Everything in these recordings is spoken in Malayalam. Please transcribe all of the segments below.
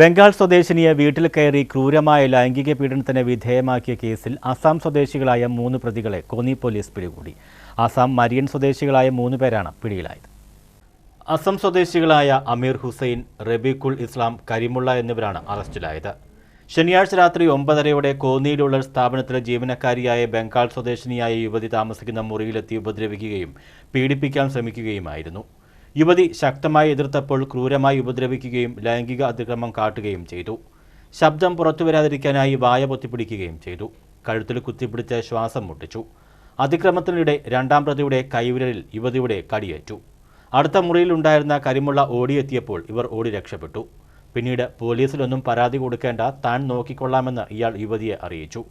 ബംഗാൾ സ്വദേശിനിയെ വീട്ടിൽ കയറി ക്രൂരമായ ലൈംഗിക പീഡനത്തിന് വിധേയമാക്കിയ കേസിൽ അസാം സ്വദേശികളായ മൂന്ന് പ്രതികളെ കോന്നി പോലീസ് പിടികൂടി. അസാം മരിയൻ സ്വദേശികളായ മൂന്ന് പേരാണ് പിടിയിലായത്. അസം സ്വദേശികളായ അമീർ ഹുസൈൻ റബീഖുൽ ഇസ്ലാം കരിമുള്ള എന്നിവരാണ് അറസ്റ്റിലായത്. ശനിയാഴ്ച രാത്രി ഒമ്പതരയോടെ കോന്നിയിലുള്ള സ്ഥാപനത്തിലെ ജീവനക്കാരിയായ ബംഗാൾ സ്വദേശിനിയായ യുവതി താമസിക്കുന്ന മുറിയിലെത്തി ഉപദ്രവിക്കുകയും പീഡിപ്പിക്കാൻ ശ്രമിക്കുകയുമായിരുന്നു. യുവതി ശക്തമായി എതിർത്തപ്പോൾ ക്രൂരമായി ഉപദ്രവിക്കുകയും ലൈംഗിക അതിക്രമം കാട്ടുകയും ചെയ്തു. ശബ്ദം പുറത്തുവരാതിരിക്കാനായി വായ പൊത്തിപ്പിടിക്കുകയും ചെയ്തു. കഴുത്തിൽ കുത്തിപ്പിടിച്ച് ശ്വാസം മുട്ടിച്ചു. അതിക്രമത്തിനിടെ രണ്ടാം പ്രതിയുടെ കൈവിരലിൽ യുവതിയുടെ കടിയേറ്റു. അടുത്ത മുറിയിലുണ്ടായിരുന്ന കരിമുള്ള ഓടിയെത്തിയപ്പോൾ ഇവർ ഓടി രക്ഷപ്പെട്ടു. പിന്നീട് പോലീസിലൊന്നും പരാതി കൊടുക്കേണ്ട താൻ നോക്കിക്കൊള്ളാമെന്ന് ഇയാൾ യുവതിയെ അറിയിച്ചു.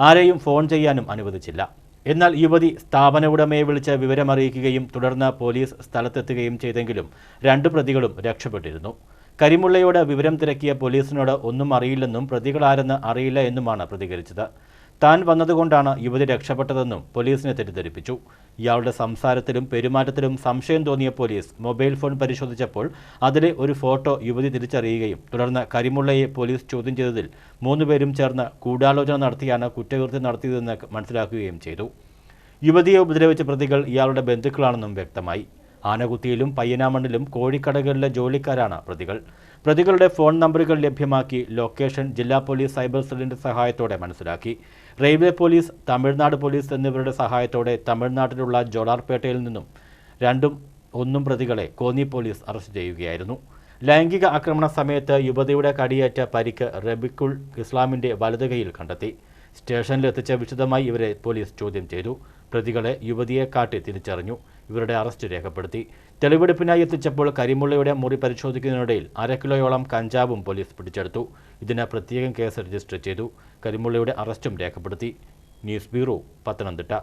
ആരെയും ഫോൺ ചെയ്യാനും അനുവദിച്ചില്ല. എന്നാൽ യുവതി സ്ഥാപന ഉടമയെ വിളിച്ച് വിവരമറിയിക്കുകയും തുടർന്ന് പോലീസ് സ്ഥലത്തെത്തുകയും ചെയ്തെങ്കിലും രണ്ട് പ്രതികളും രക്ഷപ്പെട്ടിരുന്നു. കരിമുള്ളയോട് വിവരം തിരക്കിയ പോലീസിനോട് ഒന്നും അറിയില്ലെന്നും പ്രതികളാരെന്ന് അറിയില്ല എന്നുമാണ് പ്രതികരിച്ചത്. താൻ വന്നതുകൊണ്ടാണ് യുവതി രക്ഷപ്പെട്ടതെന്നും പോലീസിനെ തെറ്റിദ്ധരിപ്പിച്ചു. ഇയാളുടെ സംസാരത്തിലും പെരുമാറ്റത്തിലും സംശയം തോന്നിയ പോലീസ് മൊബൈൽ ഫോൺ പരിശോധിച്ചപ്പോൾ അതിലെ ഒരു ഫോട്ടോ യുവതി തിരിച്ചറിയുകയും തുടർന്ന് കരിമുള്ളയെ പോലീസ് ചോദ്യം ചെയ്തതിൽ മൂന്നുപേരും ചേർന്ന് ഗൂഢാലോചന നടത്തിയാണ് കുറ്റകൃത്യം നടത്തിയതെന്ന് മനസ്സിലാക്കുകയും ചെയ്തു. യുവതിയെ ഉപദ്രവിച്ച പ്രതികൾ ഇയാളുടെ ബന്ധുക്കളാണെന്നും വ്യക്തമായി. ആനകുത്തിയിലും പയ്യനാമണ്ണിലും കോഴിക്കടകളിലെ ജോലിക്കാരാണ് പ്രതികൾ. പ്രതികളുടെ ഫോൺ നമ്പറുകൾ ലഭ്യമാക്കി ലൊക്കേഷൻ ജില്ലാ പോലീസ് സൈബർ സെല്ലിന്റെ സഹായത്തോടെ മനസ്സിലാക്കി. റെയിൽവേ പോലീസ് തമിഴ്നാട് പോലീസ് എന്നിവരുടെ സഹായത്തോടെ തമിഴ്നാട്ടിലുള്ള ജോളാർപേട്ടയിൽ നിന്നും രണ്ടും ഒന്നും പ്രതികളെ കോന്നി പോലീസ് അറസ്റ്റ് ചെയ്യുകയായിരുന്നു. ലൈംഗിക ആക്രമണ സമയത്ത് യുവതിയുടെ കടിയേറ്റ പരിക്ക് റബിക്കുൾ ഇസ്ലാമിന്റെ വലത് കൈയിൽ കണ്ടെത്തി. സ്റ്റേഷനിലെത്തിച്ച വിശദമായി ഇവരെ പോലീസ് ചോദ്യം ചെയ്തു. പ്രതികളെ യുവതിയെ കാട്ടി തിരിച്ചറിഞ്ഞു. ഇവരുടെ അറസ്റ്റ് രേഖപ്പെടുത്തി. തെളിവെടുപ്പിനായി എത്തിച്ചപ്പോൾ കരിമുള്ളയുടെ മുറി പരിശോധിക്കുന്നതിനിടയിൽ അര കിലോയോളം കഞ്ചാവും പോലീസ് പിടിച്ചെടുത്തു. ഇതിന് പ്രത്യേകം കേസ് രജിസ്റ്റർ ചെയ്തു. കരിമുള്ളയുടെ അറസ്റ്റും രേഖപ്പെടുത്തി. News bureau Pathanamthitta.